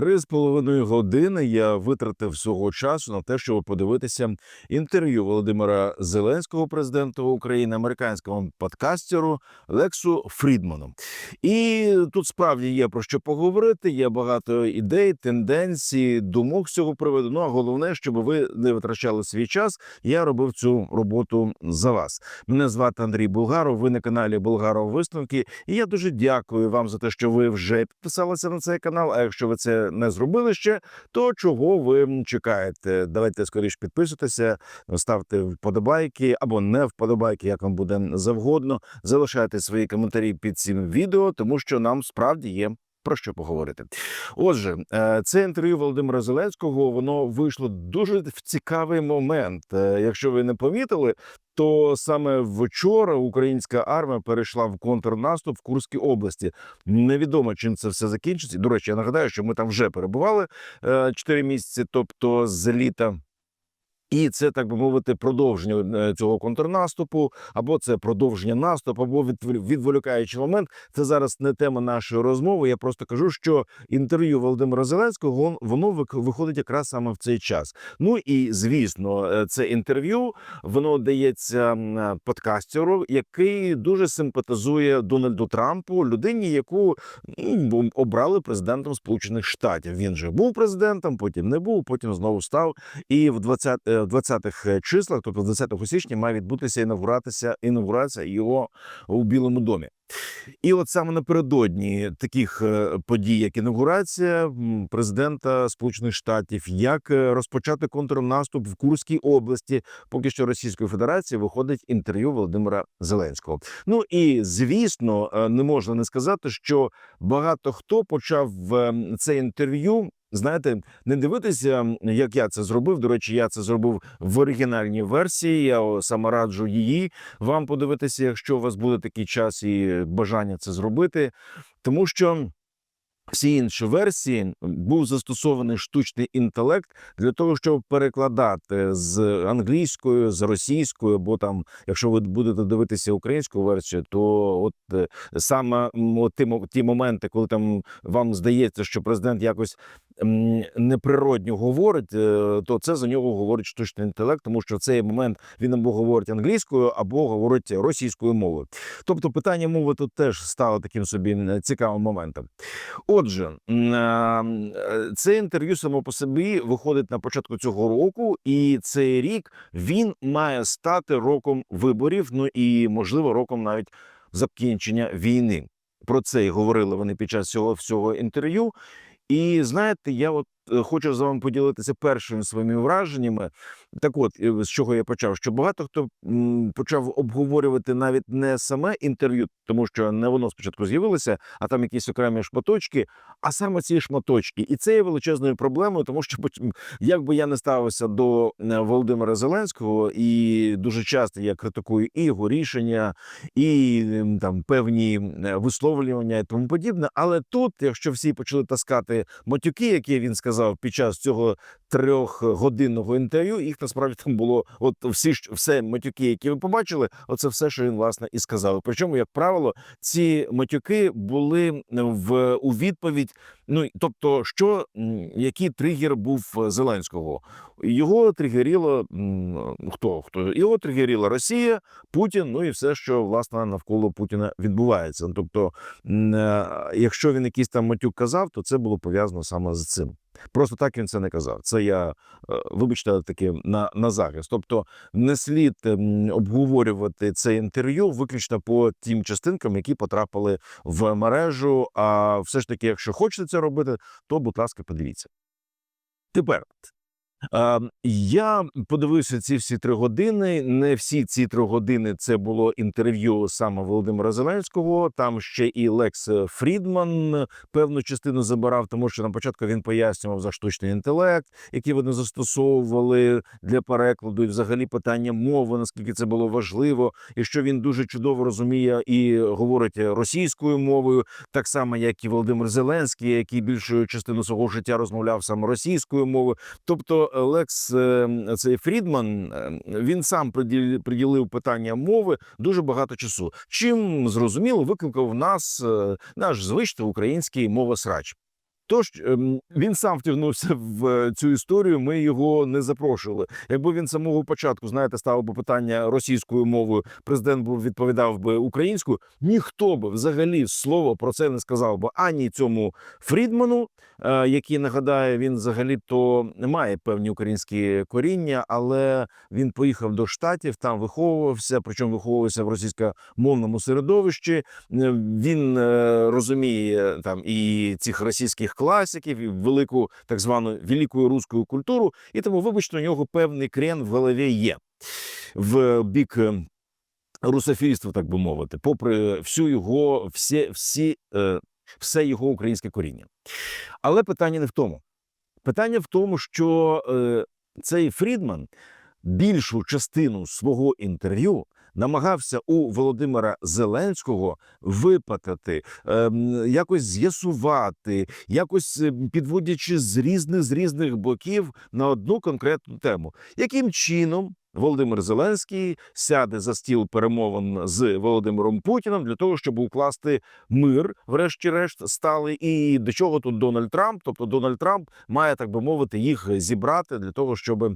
Три з половиною години я витратив свого часу на те, щоб подивитися інтерв'ю Володимира Зеленського, президента України, американському подкастеру Лексу Фрідману. І тут справді є про що поговорити. Є багато ідей, тенденцій, думок з цього приводу. Ну а головне, щоб ви не витрачали свій час. Я робив цю роботу за вас. Мене звати Андрій Булгаров. Ви на каналі Булгаров Висновки. І я дуже дякую вам за те, що ви вже підписалися на цей канал. А якщо ви це не зробили ще, то чого ви чекаєте? Давайте скоріше підписуйтеся, ставте вподобайки або не вподобайки, як вам буде завгодно. Залишайте свої коментарі під цим відео, тому що нам справді є. Про що поговорити? Отже, е, це інтерв'ю Володимира Зеленського воно вийшло дуже в цікавий момент. Е, Якщо ви не помітили, то саме вчора українська армія перейшла в контрнаступ в Курській області. Невідомо чим це все закінчиться. До речі, я нагадаю, що ми там вже перебували 4 місяці, тобто з літа. І це так би мовити, продовження е, цього контрнаступу, або це продовження наступу, або відволі- відволікаючий момент. Це зараз не тема нашої розмови. Я просто кажу, що інтерв'ю Володимира Зеленського вон- воно виходить якраз саме в цей час. Ну і звісно, е, це інтерв'ю воно дається е, подкастеру, який дуже симпатизує Дональду Трампу, людині, яку м, обрали президентом Сполучених Штатів. Він же був президентом, потім не був, потім знову став. І в 20, е, в 20-х числах, тобто в 20 січня, має відбутися інаугурація, інаугурація його у Білому домі. І от саме напередодні таких е, подій, як інаугурація президента Сполучених Штатів, як е, розпочати контрнаступ в Курській області, поки що Російської Федерації виходить інтерв'ю Володимира Зеленського. Ну і звісно, е, не можна не сказати, що багато хто почав е, це інтерв'ю. Знаєте, не дивитися, як я це зробив. До речі, я це зробив в оригінальній версії. Я саме раджу її вам подивитися, якщо у вас буде такий час і бажання це зробити, тому що. Всі інші версії був застосований штучний інтелект для того, щоб перекладати з англійською, з російською, бо там, якщо ви будете дивитися українську версію, то от е, саме от ті, моменти, коли там вам здається, що президент якось неприродньо говорить, е, то це за нього говорить штучний інтелект, тому що в цей момент він або говорить англійською, або говорить російською мовою. Тобто питання мови тут теж стало таким собі цікавим моментом. Отже, е, це інтерв'ю само по собі виходить на початку цього року, і цей рік він має стати роком виборів. Ну і можливо роком навіть закінчення війни. Про це і говорили вони під час цього всього інтерв'ю. І знаєте, я от хочу з вами поділитися першими своїми враженнями. Так, от е, з чого я почав? Що багато хто почав обговорювати навіть не саме інтерв'ю, тому що не воно спочатку з'явилося, а там якісь окремі шматочки, а саме ці шматочки. І це є величезною проблемою, тому що як би я не ставився до е, Володимира Зеленського, і дуже часто я критикую і його рішення, і там певні е, висловлювання і тому подібне. Але тут, якщо всі почали таскати матюки, які він сказав під час цього трьохгодинного інтерв'ю, їх насправді там було от всі ж- все матюки, які ви побачили, оце все, що він власне і сказав. Причому, як правило, ці матюки були в у відповідь. Ну тобто, що який тригер був Зеленського? Його тригеріло хто хто його тригеріла Росія, Путін, ну і все, що власне навколо Путіна відбувається. Тобто, е, якщо він якийсь там матюк казав, то це було пов'язано саме з цим. Просто так він це не казав. Це я, е, вибачте, таки на, на захист. Тобто, не слід ем, обговорювати це інтерв'ю виключно по тим частинкам, які потрапили в мережу. А все ж таки, якщо хочете це робити, то будь ласка, подивіться. Тепер я подивився ці всі три години. Не всі ці три години це було інтерв'ю саме Володимира Зеленського. Там ще і Лекс Фрідман певну частину забирав, тому що на початку він пояснював за штучний інтелект, який вони застосовували для перекладу, і взагалі питання мови, наскільки це було важливо, і що він дуже чудово розуміє і говорить російською мовою, так само як і Володимир Зеленський, який більшу частину свого життя розмовляв саме російською мовою. Тобто Лекс е, цей Фрідман е, він сам приділ- приділив питання мови дуже багато часу. Чим зрозуміло викликав нас е, наш звичний український мовосрач. Тож ем, він сам втягнувся в е, цю історію. Ми його не запрошували. Якби він самого початку, знаєте, ставив би питання російською мовою, президент би відповідав би українською. Ніхто би взагалі слово про це не сказав би ані цьому Фрідману, е, який нагадаю, він взагалі то має певні українські коріння, але він поїхав до штатів, там виховувався, причому виховувався в російськомовному середовищі. Е, Він розуміє там і цих російських класиків, і велику так звану велику руську культуру, і тому, вибачте, у нього певний крен в голові є в бік. е, Русофільства, так би мовити, попри всю його всі, всі, е, все його українське коріння. Але питання не в тому. Питання в тому, що е, цей Фрідман більшу частину свого інтерв'ю намагався у Володимира Зеленського випитати, ем, якось з'ясувати, якось е, підводячи з різних з різних боків на одну конкретну тему, яким чином. Володимир Зеленський сяде за стіл перемовин з Володимиром Путіним для того, щоб укласти мир, врешті-решт, стали. І до чого тут Дональд Трамп? Тобто Дональд Трамп має так би мовити їх зібрати для того, щоб е,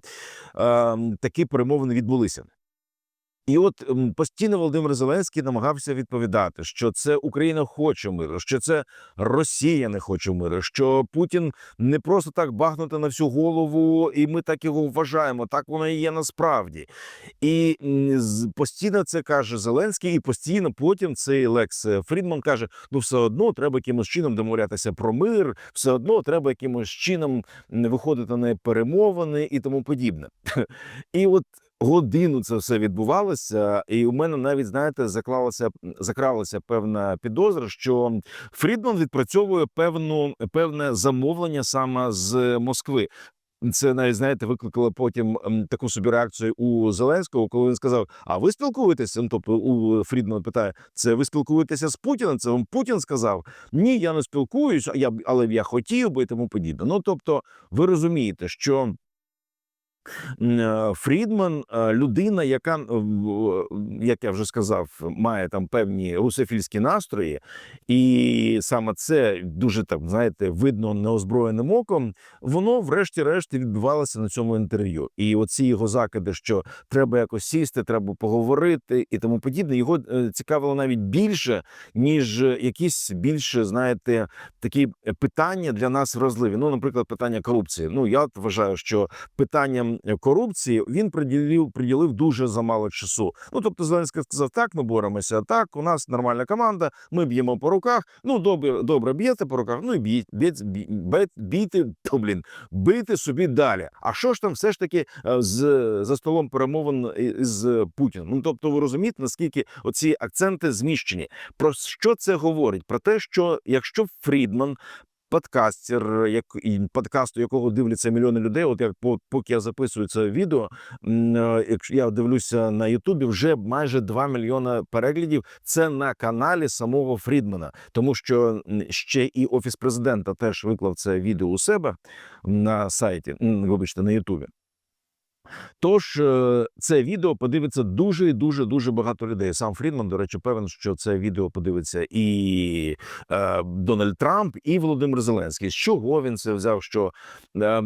такі перемовини відбулися. І от постійно Володимир Зеленський намагався відповідати, що це Україна хоче миру, що це Росія не хоче миру, що Путін не просто так багнути на всю голову, і ми так його вважаємо. Так воно і є насправді. І постійно це каже Зеленський, і постійно потім цей Лекс Фрідман каже: ну все одно треба якимось чином домовлятися про мир, все одно треба якимось чином виходити на перемовини і тому подібне. І от годину це все відбувалося, і у мене навіть знаєте заклалася закралася певна підозра, що Фрідман відпрацьовує певну певне замовлення саме з Москви. Це навіть знаєте, викликало потім таку собі реакцію у Зеленського, коли він сказав: А ви спілкуєтеся? Ну, тобто у Фрідман питає: це ви спілкуєтеся з Путіним? Це вам Путін сказав? Ні, я не спілкуюся, я б- але я хотів би і тому подібне. Ну тобто, ви розумієте, що Фрідман е, людина, яка е, як я вже сказав, має там певні русофільські настрої, і саме це дуже так знаєте, видно неозброєним оком. Воно, врешті-решт, відбувалося на цьому інтерв'ю. І оці його закиди, що треба якось сісти, треба поговорити і тому подібне, його е, цікавило навіть більше, ніж якісь більше, знаєте, такі е, питання для нас вразливі. Ну, наприклад, питання корупції. Ну я вважаю, що питанням е, корупції він приділив приділив дуже замало часу. Ну тобто, Зеленський сказав: так, ми боремося. Так, у нас нормальна команда. Ми б'ємо по руках. Ну добре, добре, б'єте по руках. Ну і б'ють, б'ють, б'ють, бійте, то, блін, бити собі далі. А що ж там все ж таки е, з за столом перемовин з Путіним? Ну тобто, ви розумієте, наскільки оці акценти зміщені. Про що це говорить? Про те, що якщо Фрідман подкастер, як і подкасту, якого дивляться мільйони людей. От як по- поки я записую це відео, е, якщо я дивлюся на Ютубі, вже майже 2 мільйони переглядів. Це на каналі самого Фрідмана, тому що ще і офіс президента теж виклав це відео у себе на сайті. Вибачте, на Ютубі. Тож е, це відео подивиться дуже і дуже дуже багато людей. Сам Фрідман, до речі, певен, що це відео подивиться і е, Дональд Трамп, і Володимир Зеленський. З чого він це взяв? Що е,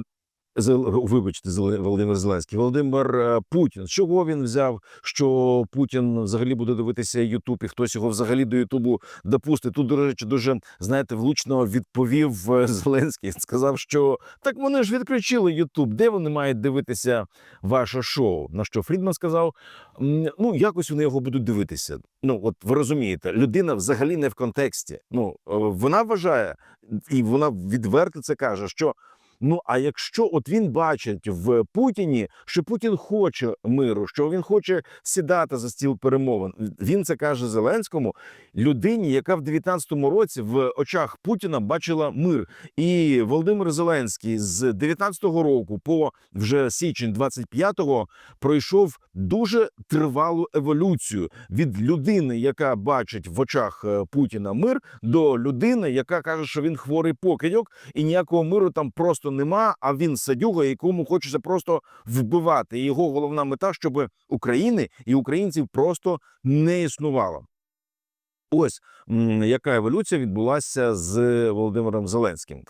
вибачте, Володимир Зеленський, Володимир е, Путін. З чого він взяв, що Путін взагалі буде дивитися Ютуб, і хтось його взагалі до Ютубу допустить? Тут, до речі, дуже знаєте, влучно відповів е, Зеленський. Сказав, що так вони ж відключили Ютуб. Де вони мають дивитися ваше шоу? На що Фрідман сказав: ну якось вони його будуть дивитися. Ну, от ви розумієте, людина взагалі не в контексті. Ну е, вона вважає, і вона відверто це каже, що. Ну а якщо от він бачить в Путіні, що Путін хоче миру, що він хоче сідати за стіл перемовин, він це каже Зеленському, людині, яка в 19-му році в очах Путіна бачила мир. І Володимир Зеленський з 19-го року по вже січень 25-го пройшов дуже тривалу еволюцію від людини, яка бачить в очах е, Путіна мир, до людини, яка каже, що він хворий покидьок, і ніякого миру там просто нема. А він садюга, якому хочеться просто вбивати. І його головна мета, щоб України і українців просто не існувало. Ось яка еволюція відбулася з Володимиром Зеленським.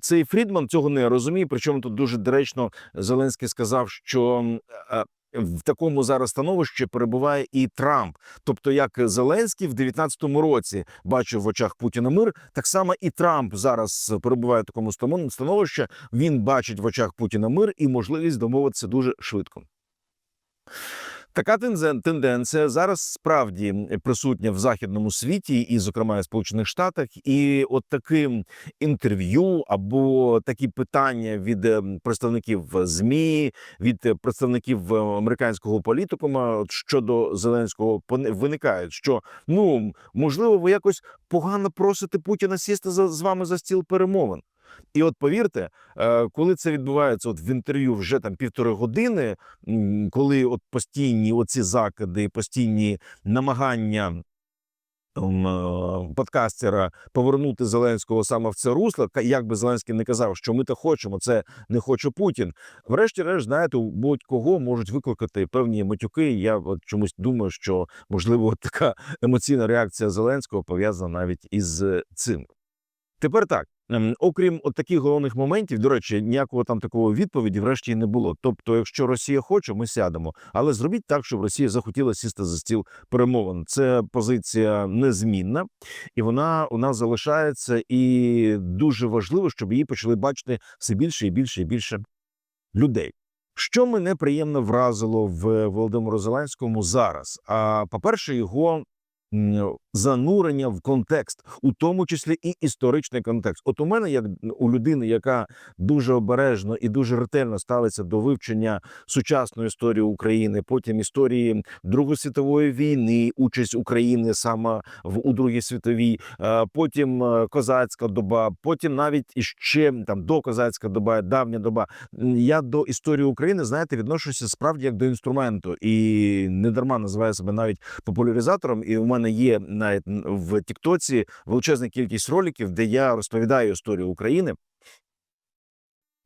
Цей Фрідман цього не розуміє. Причому тут дуже доречно Зеленський сказав, що а, в такому зараз становищі перебуває і Трамп. Тобто, як Зеленський в 19-му році бачив в очах Путіна мир, так само і Трамп зараз перебуває в такому станов- становищі. Він бачить в очах Путіна мир і можливість домовитися дуже швидко. Така тенденція зараз справді присутня в західному світі, і, зокрема, в Сполучених Штатах. І от таким інтерв'ю або такі питання від е, представників змі, від представників е, американського політикума щодо Зеленського виникають, що ну можливо, ви якось погано просите Путіна сісти за з вами за стіл перемовин. І от повірте, е, коли це відбувається от в інтерв'ю вже там півтори години, коли от постійні оці закиди, постійні намагання е, подкастера повернути Зеленського саме в це русло, як би Зеленський не казав, що ми то хочемо, це не хоче Путін. Врешті-решт, знаєте, будь-кого можуть викликати певні матюки. Я от чомусь думаю, що можливо така емоційна реакція Зеленського пов'язана навіть із е, цим. Тепер так. Ем, Окрім таких головних моментів, до речі, ніякого там такого відповіді врешті не було. Тобто, якщо Росія хоче, ми сядемо. Але зробіть так, щоб Росія захотіла сісти за стіл перемовин. Це позиція незмінна, і вона у нас залишається. І дуже важливо, щоб її почали бачити все більше і більше і більше людей. Що мене приємно вразило в Володимиру Зеленському зараз? А по-перше, його м, занурення в контекст, у тому числі і історичний контекст. От у мене, як у людини, яка дуже обережно і дуже ретельно ставиться до вивчення сучасної історії України, потім історії Другої світової війни, участь України саме в у Другій світовій, е, потім е, козацька доба, потім навіть іще там до козацька доба, давня доба. Я до історії України, знаєте, відношуся справді як до інструменту, і не дарма називаю себе навіть популяризатором. І у мене є навіть в Тіктоці величезна кількість роликів, де я розповідаю історію України.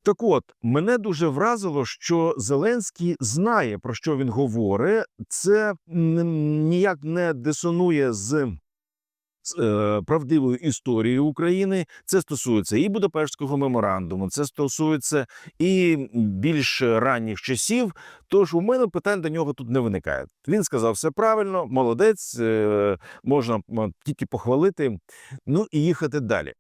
Так от мене дуже вразило, що Зеленський знає про що він говорить. Це ніяк не дисонує з правдивою історією України. Це стосується і Будапештського меморандуму, це стосується і більш ранніх часів. Тож у мене питань до нього тут не виникає. Він сказав все правильно, молодець, е, можна тільки похвалити, ну і їхати далі.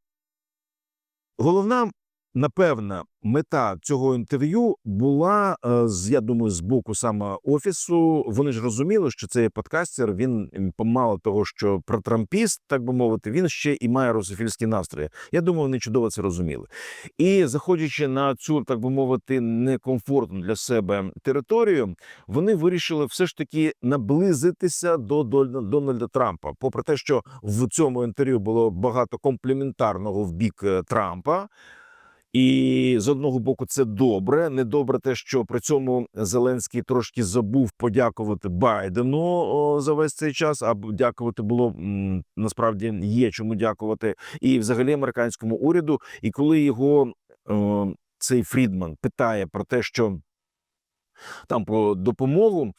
Головна, напевна, мета цього інтерв'ю була е, я думаю, з боку саме офісу. Вони ж розуміли, що цей подкастер він помало того, що протрампіст, так би мовити, він ще і має русофільські настрої. Я думаю, вони чудово це розуміли. І заходячи на цю, так би мовити, некомфортну для себе територію, вони вирішили все ж таки наблизитися до Дональда Трампа. Попри те, що в цьому інтерв'ю було багато компліментарного в бік е, Трампа. І з одного боку, це добре. Недобре те, що при цьому Зеленський трошки забув подякувати Байдену за весь цей час. А дякувати було насправді є чому дякувати, і взагалі американському уряду. І коли його цей Фрідман питає про те, що там про допомогу.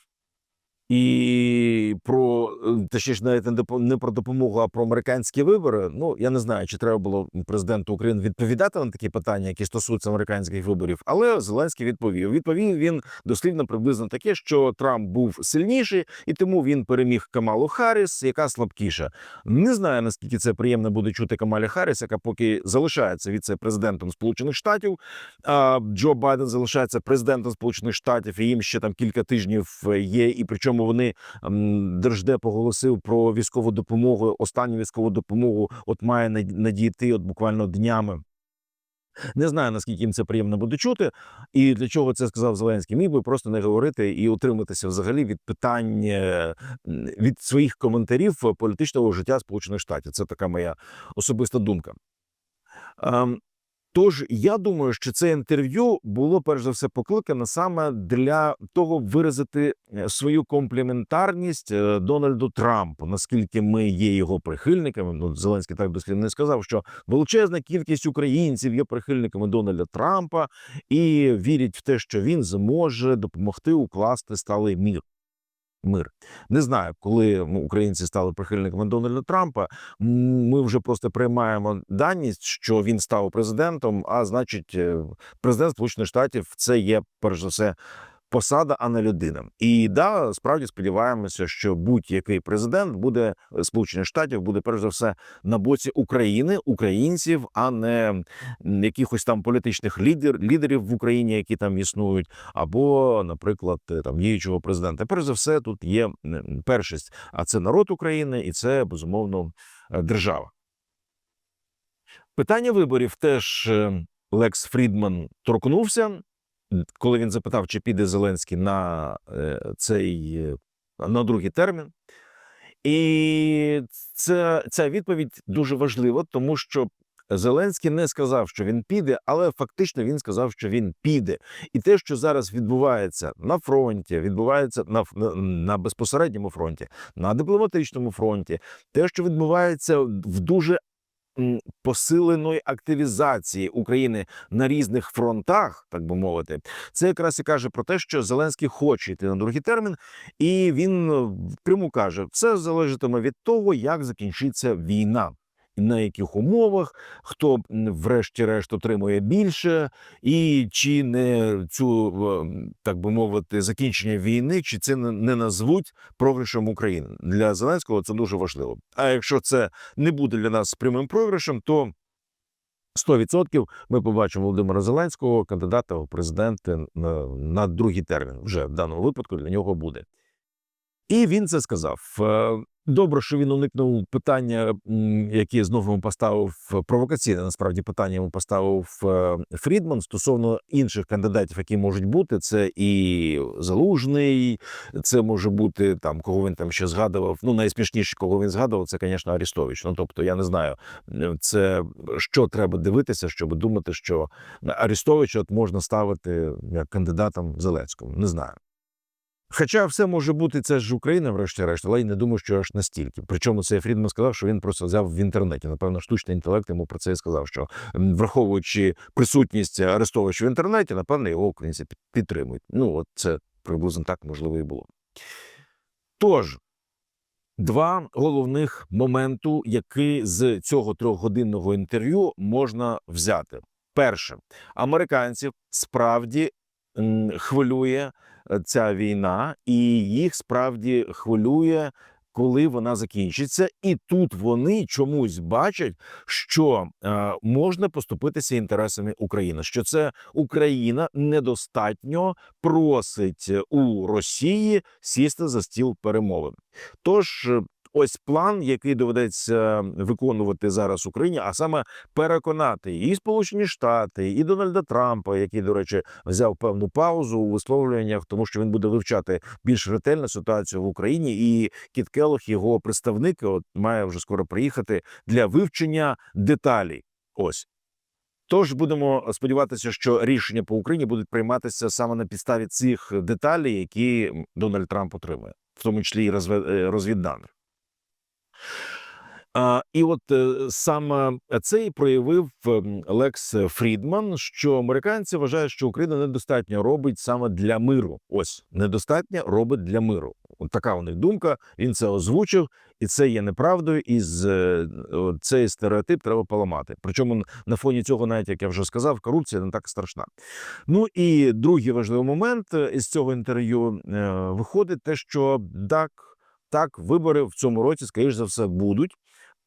І про е, точніше, навіть не про допомогу, а про американські вибори. Ну я не знаю, чи треба було президенту України відповідати на такі питання, які стосуються американських виборів. Але Зеленський відповів. Відповів він дослівно приблизно таке, що Трамп був сильніший, і тому він переміг Камалу Харріс, яка слабкіша. Не знаю наскільки це приємно буде чути Камалі Харріс, яка поки залишається віце-президентом Сполучених Штатів. А Джо Байден залишається президентом Сполучених Штатів, і їм ще там кілька тижнів е, є. І причому вони м, Держдеп оголосив про військову допомогу. Останню військову допомогу от має надійти от буквально днями. Не знаю наскільки їм це приємно буде чути, і для чого це сказав Зеленський. Міг би просто не говорити і утриматися взагалі від питань е, від своїх коментарів політичного життя Сполучених Штатів. Це така моя особиста думка. Тож я думаю, що це інтерв'ю було перш за все покликане саме для того виразити е, свою компліментарність е, Дональду Трампу, наскільки ми є його прихильниками. Ну Зеленський так дослідно сказав, що величезна кількість українців є прихильниками Дональда Трампа і вірять в те, що він зможе допомогти укласти сталий мір. Мир. Не знаю, коли ну, українці стали прихильниками Дональда Трампа. Ми вже просто приймаємо даність, що він став президентом. А значить, е, президент Сполучених Штатів це є перш за все посада, а не людина. І да, справді сподіваємося, що будь-який президент буде е, Сполучених Штатів буде перш за все на боці України, українців, а не якихось там політичних лідер, лідерів в Україні, які там існують, або, наприклад, е, там діючого президента. Перш за все, тут є першість, а це народ України, і це безумовно е, держава. Питання виборів теж Лекс Фрідман торкнувся, коли він запитав, чи піде Зеленський на е, цей е, на другий термін. І це, ця відповідь дуже важлива, тому що Зеленський не сказав, що він піде, але фактично він сказав, що він піде. І те, що зараз відбувається на фронті, відбувається на, на, безпосередньому фронті, на дипломатичному фронті, те, що відбувається в дуже посиленої активізації України на різних фронтах, так би мовити, це якраз і каже про те, що Зеленський хоче йти на другий термін, і він впряму каже: все залежатиме від того, як закінчиться війна. На яких умовах хто врешті-решт отримує більше, і чи не цю е, так би мовити закінчення війни, чи це не- назвуть програшем України для Зеленського? Це дуже важливо. А якщо це не буде для нас прямим програшем, то 100% ми побачимо Володимира Зеленського, кандидата в президенти на, на другий термін. Вже в даному випадку для нього буде. І він це сказав. Добре, що він уникнув питання, яке знову йому поставив провокаційне. Насправді питання йому поставив е, Фрідман стосовно інших кандидатів, які можуть бути. Це і Залужний, це може бути там, кого він там ще згадував. Ну найсмішніше, кого він згадував, це, звісно, Арістович. Ну тобто, я не знаю, це що треба дивитися, щоб думати, що Арістовича от можна ставити як кандидатом Зеленському. Не знаю. Хоча все може бути, це ж Україна, врешті-решт, але я не думаю, що аж настільки. Причому цей Фрідман сказав, що він просто взяв в інтернеті. Напевно, штучний інтелект йому про це і сказав, що враховуючи присутність Арестовича в інтернеті, напевно, його українці підтримують. Ну, от це приблизно так можливо і було. Тож, два головних моменту, які з цього трьохгодинного інтерв'ю можна взяти. Перше, американців справді хвилює е, ця війна, і їх справді хвилює, коли вона закінчиться. І тут вони чомусь бачать, що е, можна поступитися інтересами України, що це Україна недостатньо просить у Росії сісти за стіл перемовин. Тож. Ось план, який доведеться виконувати зараз Україні, а саме переконати і Сполучені Штати, і Дональда Трампа, який, до речі, взяв певну паузу у висловлюваннях, тому що він буде вивчати більш ретельно ситуацію в Україні. І Кіт Келлог, його представник, от має вже скоро приїхати для вивчення деталей. Ось. Тож будемо сподіватися, що рішення по Україні будуть прийматися саме на підставі цих деталей, які Дональд Трамп отримує, в тому числі і е, розвідданих. І от е, саме це і проявив ем, Лекс Фрідман, що американці вважають, що Україна недостатньо робить саме для миру. Ось недостатньо робить для миру. От така у них думка. Він це озвучив, і це є неправдою. І з е, цей стереотип треба поламати. Причому на фоні цього, навіть як я вже сказав, корупція не так страшна. Ну і другий важливий момент е, із цього інтерв'ю виходить те, що так, так, вибори в цьому році, скоріш за все, будуть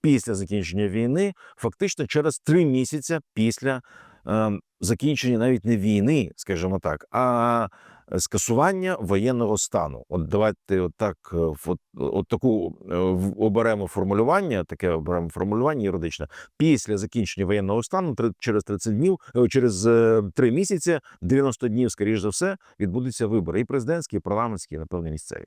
після закінчення війни, фактично через три місяці після е, закінчення навіть не війни, скажімо так, а скасування воєнного стану. От давайте от так, е, от, от таку е, оберемо формулювання, таке оберемо формулювання юридичне. Після закінчення воєнного стану три- через 30 днів, е, через три місяці, 90 днів, скоріш за все, відбудуться вибори і президентські, і парламентські, і, напевно, місцеві.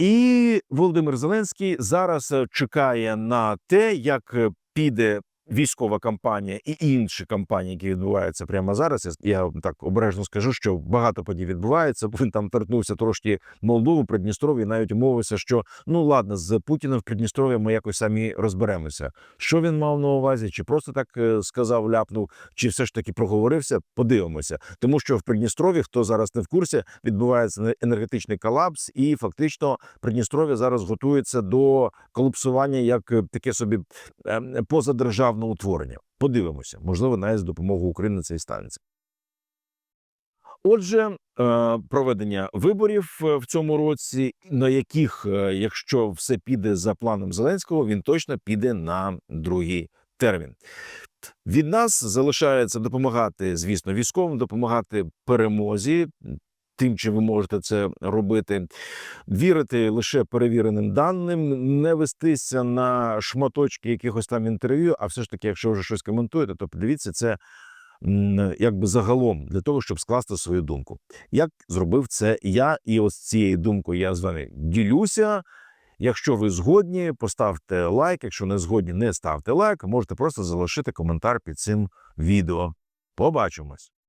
І Володимир Зеленський зараз е, чекає на те, як е, піде військова кампанія і інші кампанії, які відбуваються прямо зараз. Я так обережно скажу, що багато подій відбувається. Він там торкнувся трошки Молдову, Придністров'я, навіть умовився, що ну ладно, з Путіним в Придністров'я ми якось самі розберемося. Що він мав на увазі, чи просто так е, сказав, ляпнув, чи все ж таки проговорився? Подивимося, тому що в Придністров'ї, хто зараз не в курсі, відбувається енергетичний колапс, і фактично Придністров'я зараз готується до колапсування як таке собі е, позадержавне утворення. Подивимося, можливо, навіть з допомогою України це і станеться. Отже, е, проведення виборів е, в цьому році, на яких, е, якщо все піде за планом Зеленського, він точно піде на другий термін. Від нас залишається допомагати, звісно, військовим, допомагати перемозі. Тим, чим ви можете це робити, вірити лише перевіреним даним, не вестися на шматочки якихось там інтерв'ю. А все ж таки, якщо вже щось коментуєте, то подивіться це якби загалом для того, щоб скласти свою думку. Як зробив це я, і ось цією думкою я з вами ділюся. Якщо ви згодні, поставте лайк. Якщо не згодні, не ставте лайк. Можете просто залишити коментар під цим відео. Побачимось.